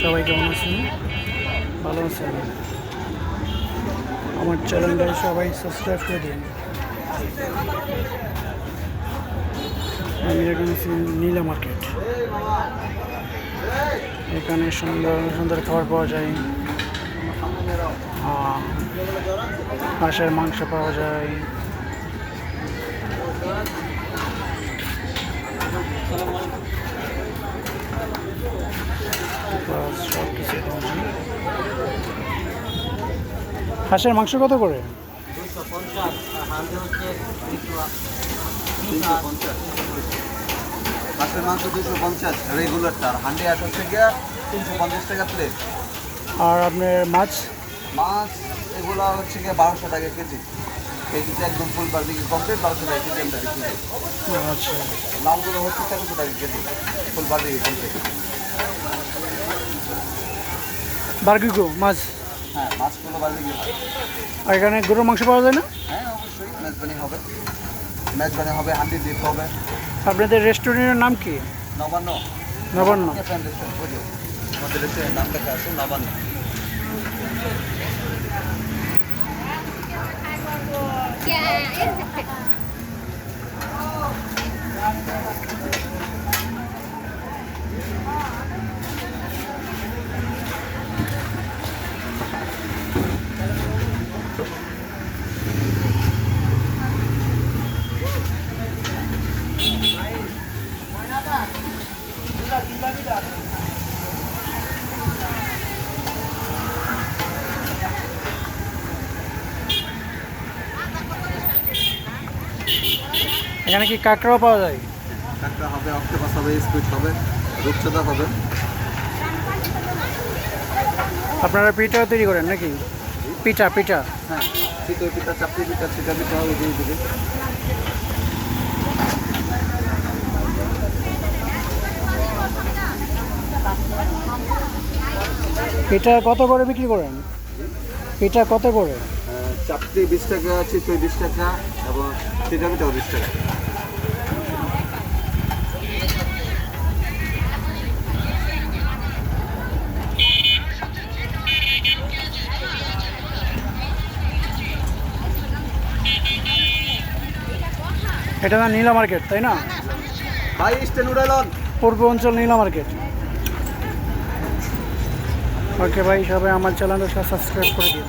সবাই কেমন আছেন? ভালো আছেন? আমার চ্যানেলটা সবাই সাবস্ক্রাইব করে দিন। আমি এখন আছি নীলা মার্কেট এখানে সুন্দর সুন্দর খাবার পাওয়া যায়। হাঁসের মাংস পাওয়া যায় প্লাস সব কিছু পাওয়া যায় হাঁসের মাংস কত করে? মাছের মাংস দুশো পঞ্চাশ রেগুলারটা আর হান্ডি আট হচ্ছে গিয়া তিনশো পঞ্চাশ টাকা প্লেট আর আপনার মাছ? মাছ এগুলো হচ্ছে গিয়ে বারোশো টাকা কেজি। কেজিতে একদম ফুল বার দিকে কমপ্লিট বারোশো টাকা কেজি আমরা বিক্রি করি। আচ্ছা। লাউগুলো হচ্ছে তেরোশো টাকা কেজি ফুল বার দিকে কমপ্লিট বার্গিকো মাছ? হ্যাঁ মাছগুলো দিকে হয় আর এখানে গরুর মাংস পাওয়া যায় না? হ্যাঁ অবশ্যই মেজবানি হবে। মেজবানি হবে হান্ডি দ্বীপ হবে। আপনাদের রেস্টুরেন্টের নাম কি? নবান্ন। নবান্ন। আমাদের রেস্টুরেন্ট নাম লেখা আছে নবান্ন। এখানে কি কাঁকড়াও পাওয়া যায়? কাঁকড়া হবে অক্টোপাস হবে স্কুইড হবে রূপচাঁদা হবে। আপনারা পিঠাও তৈরি করেন নাকি? পিঠা পিঠা। হ্যাঁ চিতই পিঠা চাপড়ি পিঠা ছিটা পিঠা হবে দুই দিকে পিঠা কত করে বিক্রি করেন? পিঠা কত করে? চাপড়ি বিশ টাকা চিতই বিশ টাকা এবং চিটা পিঠাও বিশ টাকা। এটা না নীলা মার্কেট তাই না? ভাই পূর্ব অঞ্চল নীলা মার্কেট। ওকে ভাই সবাই আমার চ্যানেলটা সাবস্ক্রাইব করে দিন।